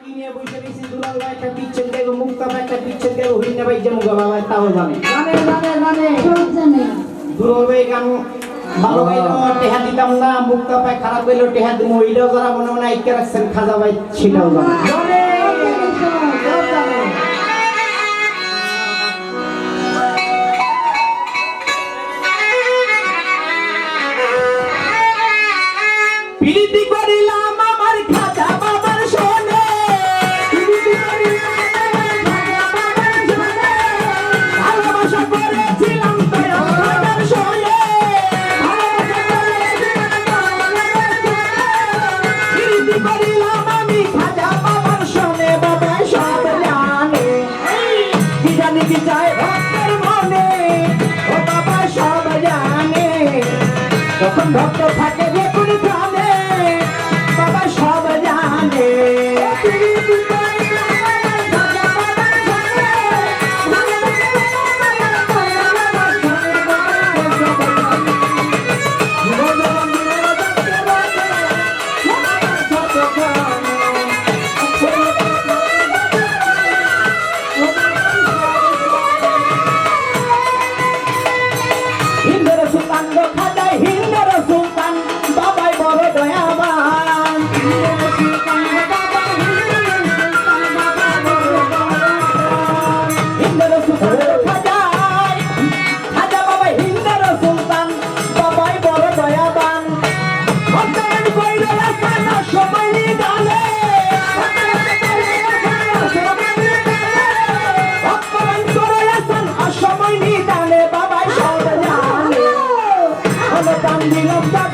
একটা পিকচার দেখো মুক্তা ভাই একটা পিকচার দেখো হইনা ভাই যেমন তাও জানে। গান ভালো ভাই টেহা দিতাম না মুক্তা ভাই খারাপ হইল টেহা দিমু ওইটাও যারা মনে মনে আইকে রাখছেন খাজা ভাই Coming up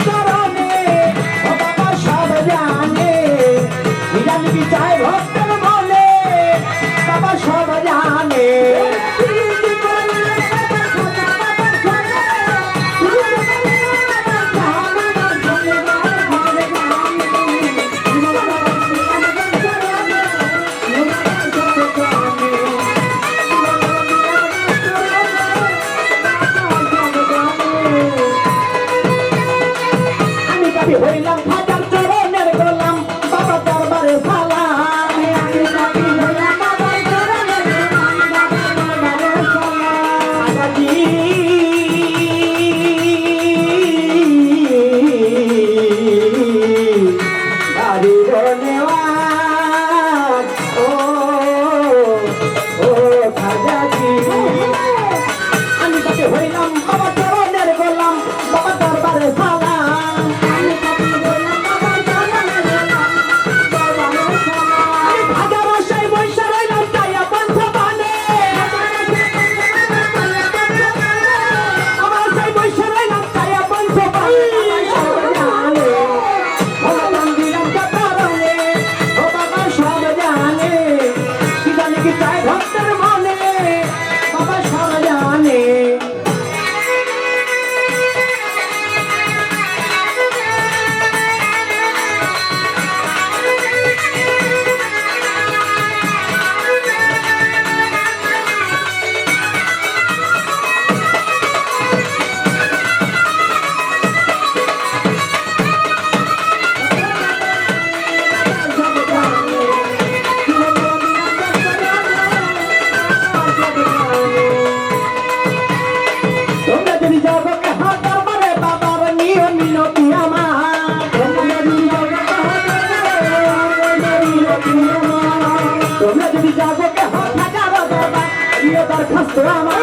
তোমরা যদি যাব কে হাত লাগাবো বাবা? ইয়ে দরখাস্ত আমার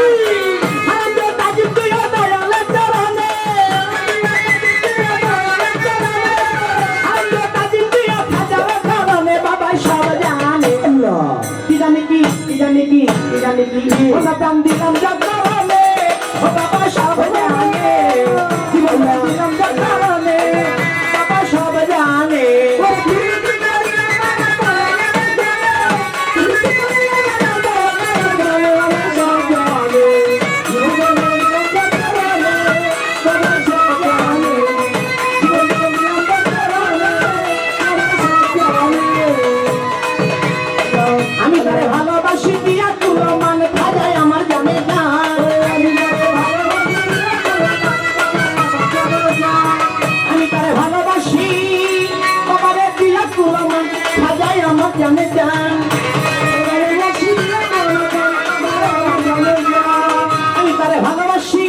জানি। কি জানি কি জানি কি ওটা দাম দিলাম জাগা জানে জান আমি তারে ভালোবাসি